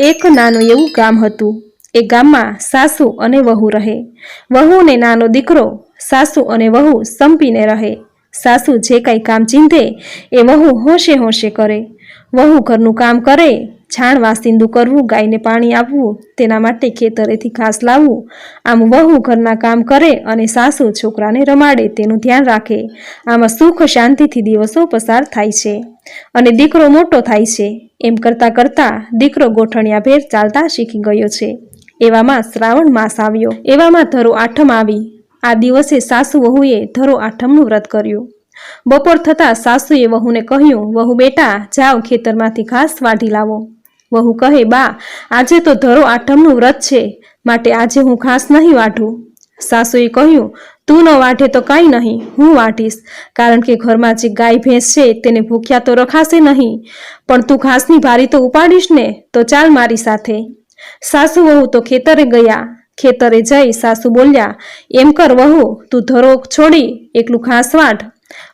એક નાનું એવું ગામ હતું. એ ગામમાં સાસુ અને વહુ રહે. વહુ ને નાનો દીકરો, સાસુ અને વહુ સંપીને રહે. સાસુ જે કાંઈ કામ ચીંધે, એ વહુ હોંશે હોંશે કરે. વહુ ઘરનું કામ કરે છાણ વાસિંદુ કરવું, ગાયને પાણી આપવું, તેના માટે ખેતરેથી ઘાસ લાવવું. આમ વહુ ઘરના કામ કરે અને સાસુ છોકરાને રમાડે, તેનું ધ્યાન રાખે. આમાં સુખ શાંતિથી દિવસો પસાર થાય છે. અને દીકરો મોટો થાય છે. એમ કરતાં કરતાં દીકરો ગોઠણિયા ભેર ચાલતા શીખી ગયો છે. એવામાં શ્રાવણ માસ આવ્યો. એવામાં ધરો આઠમ આવી. આ દિવસે સાસુ વહુએ ધરો આઠમનું વ્રત કર્યું. બપોર થતાં સાસુએ વહુને કહ્યું, વહુ બેટા, જાઓ ખેતરમાંથી ઘાસ વાઢી લાવો. વહુ કહે, બા, આજે તો ધરો આઠમનું વ્રત છે. માટે આજે હું ઘાસ નહીં વાઢું. સાસુએ કહ્યું તું ન વાઢે તો કાંઈ નહીં, હું વાઢીશ કારણ કે ઘરમાં જે ગાય ભેંસ છે, તેને ભૂખ્યા તો રખાશે નહીં. પણ તું ઘાસની ભારી તો ઉપાડીશ ને, તો ચાલ મારી સાથે. સાસુ વહુ તો ખેતરે ગયા. ખેતરે જઈ સાસુ બોલ્યા, એમ કર વહુ, તું ધરો છોડી, એકલું ઘાસ વાંઢ.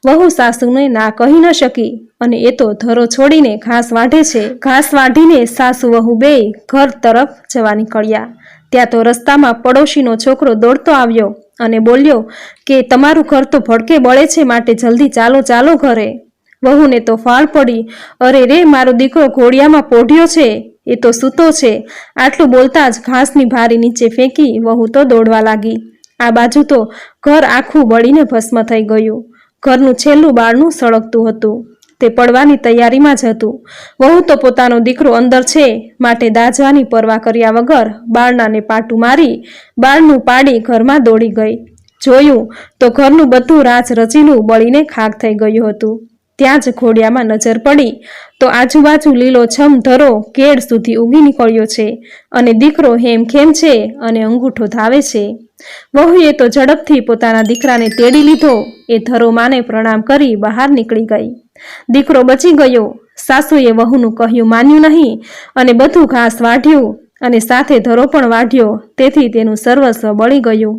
વહુ સાસુને ના કહી ન શકી, અને એ તો ધરો છોડીને ઘાસ વાઢે છે. ઘાસ વાઢીને સાસુ વહુ બે ઘર તરફ જવા નીકળ્યા. ત્યાં તો રસ્તામાં પડોશીનો છોકરો દોડતો આવ્યો. અને બોલ્યો, કે તમારું ઘર તો ભડકે બળે છે માટે જલ્દી ચાલો ચાલો ઘરે. વહુને તો ફાળ પડી, અરે રે, મારો દીકરો ઘોડિયામાં પોઢ્યો છે, એ તો સૂતો છે. આટલું બોલતા જ ઘાસની ભારી નીચે ફેંકી વહુ તો દોડવા લાગી. આ બાજુ તો ઘર આખું બળીને ભસ્મ થઈ ગયું. ઘરનું છેલ્લું બાળનું સળગતું હતું. તે પડવાની તૈયારીમાં જ હતું. વહુ તો પોતાનો દીકરો અંદર છે, માટે દાજવાની પરવા કર્યા વગર બાળનાને પાટું મારી બાળનું પાડી ઘરમાં દોડી ગઈ. જોયું તો ઘરનું બધું રાચ રચીલું બળીને ખાક થઈ ગયું હતું. ત્યાં જ ઘોડિયામાં નજર પડી. તો આજુબાજુ લીલોછમ ધરો કેળ સુધી ઉગી નીકળ્યો છે અને દીકરો હેમખેમ છે અને અંગૂઠો ધાવે છે. વહુએ તો ઝડપથી પોતાના દીકરાને તેડી લીધો. એ ધરો માને પ્રણામ કરી બહાર નીકળી ગઈ. દીકરો બચી ગયો. સાસુએ વહુનું કહ્યું માન્યું નહીં અને બધું ઘાસ વાઢ્યું. અને સાથે ધરો પણ વાઢ્યો. તેથી તેનું સર્વસ્વ બળી ગયું.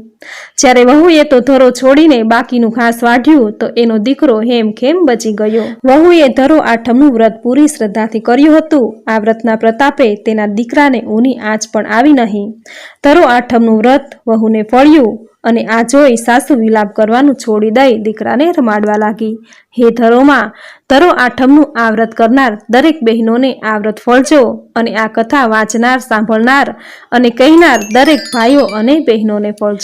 જ્યારે વહુએ તો ધરો છોડીને બાકીનું ઘાસ વાઢ્યું, તો એનો દીકરો હેમ ખેમ બચી ગયો. વહુએ ધરો આઠમનું વ્રત પૂરી શ્રદ્ધાથી કર્યું હતું. આ વ્રતના પ્રતાપે તેના દીકરાને ઊની આંચ પણ આવી નહીં. ધરો આઠમનું વ્રત વહુને ફળ્યું. અને આ જોઈ સાસુ વિલાપ કરવાનું છોડી દઈ દીકરાને રમાડવા લાગી. હે ધરો આઠમનું આ વ્રત કરનાર દરેક બહેનોને આ વ્રત ફળજો અને આ કથા વાંચનાર, સાંભળનાર અને કહેનાર દરેક ભાઈઓ અને બહેનોને ફળજો.